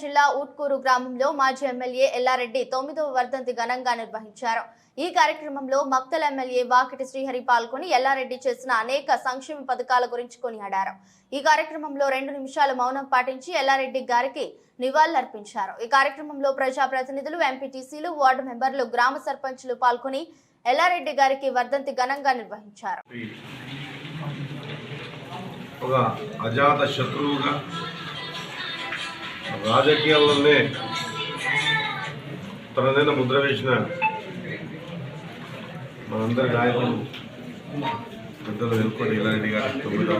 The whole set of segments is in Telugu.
జిల్లా ఊట్కూరు గ్రామంలో మాజీ ఎమ్మెల్యే ఎల్లారెడ్డి తొమ్మిదవ వర్ధంతి ఘనంగా నిర్వహించారు. ఈ కార్యక్రమంలో మక్తల్ ఎమ్మెల్యే వాకిటి శ్రీహరి పాల్గొని ఎల్లారెడ్డి చేసిన అనేక సంక్షేమ పథకాల గురించి కొనియాడారు. ఈ కార్యక్రమంలో రెండు నిమిషాలు మౌనం పాటించి ఎల్లారెడ్డి గారికి నివాళులర్పించారు. ఈ కార్యక్రమంలో ప్రజాప్రతినిధులు ఎంపీటీసీలు వార్డు మెంబర్లు గ్రామ సర్పంచులు పాల్గొని ఎల్లారెడ్డి గారికి వర్ధంతి ఘనంగా నిర్వహించారు. ఒక అజాత శత్రువుగా రాజకీయాల్లోనే తనదైన ముద్ర వేసిన మనందరి నాయకులు పెద్దలు వెనుకొని ఇలాంటి గారి తొమ్మిదవ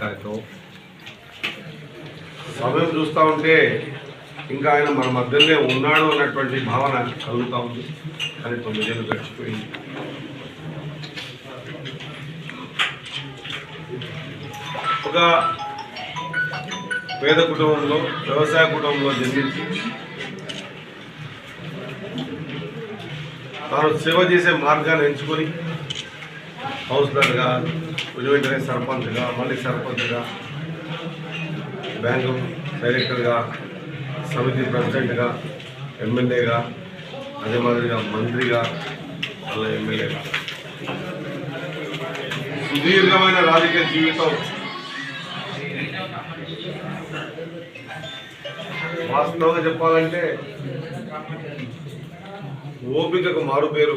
కార్యక్రమం. సమయం చూస్తూ ఉంటే ఇంకా ఆయన మన మధ్యనే ఉన్నాడు అన్నటువంటి భావన కలుగుతూ ఉంది. కానీ తొమ్మిదేళ్ళు గడిచిపోయింది. ఒక పేద కుటుంబంలో వ్యవసాయ కుటుంబంలో జన్మించి తాను సేవ చేసే మార్గాన్ని ఎంచుకొని కౌన్సిలర్గా కొంచెం వెంటనే సర్పంచ్గా మళ్ళీ సర్పంచ్గా బ్యాంకు డైరెక్టర్గా సమితి ప్రెసిడెంట్గా ఎమ్మెల్యేగా అదే మాదిరిగా మంత్రిగా అలా ఎమ్మెల్యేగా. సుదీర్ఘమైన రాజకీయ జీవితం వాస్తవంగా చెప్పాలంటే ఓపికకు మారు పేరు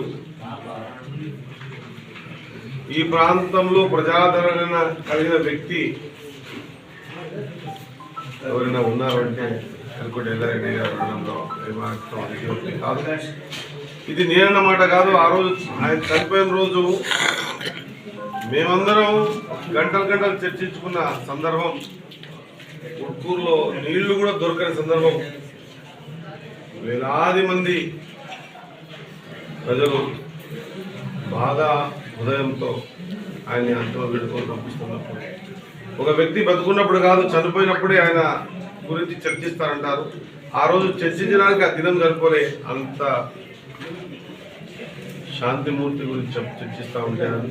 ఈ ప్రాంతంలో ప్రజాదరణ కలిగిన వ్యక్తి ఎవరైనా ఉన్నారంటే అనుకుంటే కాదు. ఇది నేనన్నమాట కాదు ఆ రోజు ఆయన చనిపోయిన రోజు మేమందరం గంటలు గంటలు చర్చించుకున్న సందర్భం. ఉట్కూరులో నీళ్ళు కూడా దొరకని సందర్భం. వేలాది మంది ప్రజలు బాగా హృదయంతో ఆయన్ని అంతలో వేడుకొని పంపిస్తున్నప్పుడు. ఒక వ్యక్తి బతుకున్నప్పుడు కాదు చనిపోయినప్పుడే ఆయన గురించి చర్చిస్తారంటారు. ఆ రోజు చర్చించడానికి ఆ దినం సరిపోలే అంత శాంతిమూర్తి గురించి చర్చిస్తూ ఉంటాను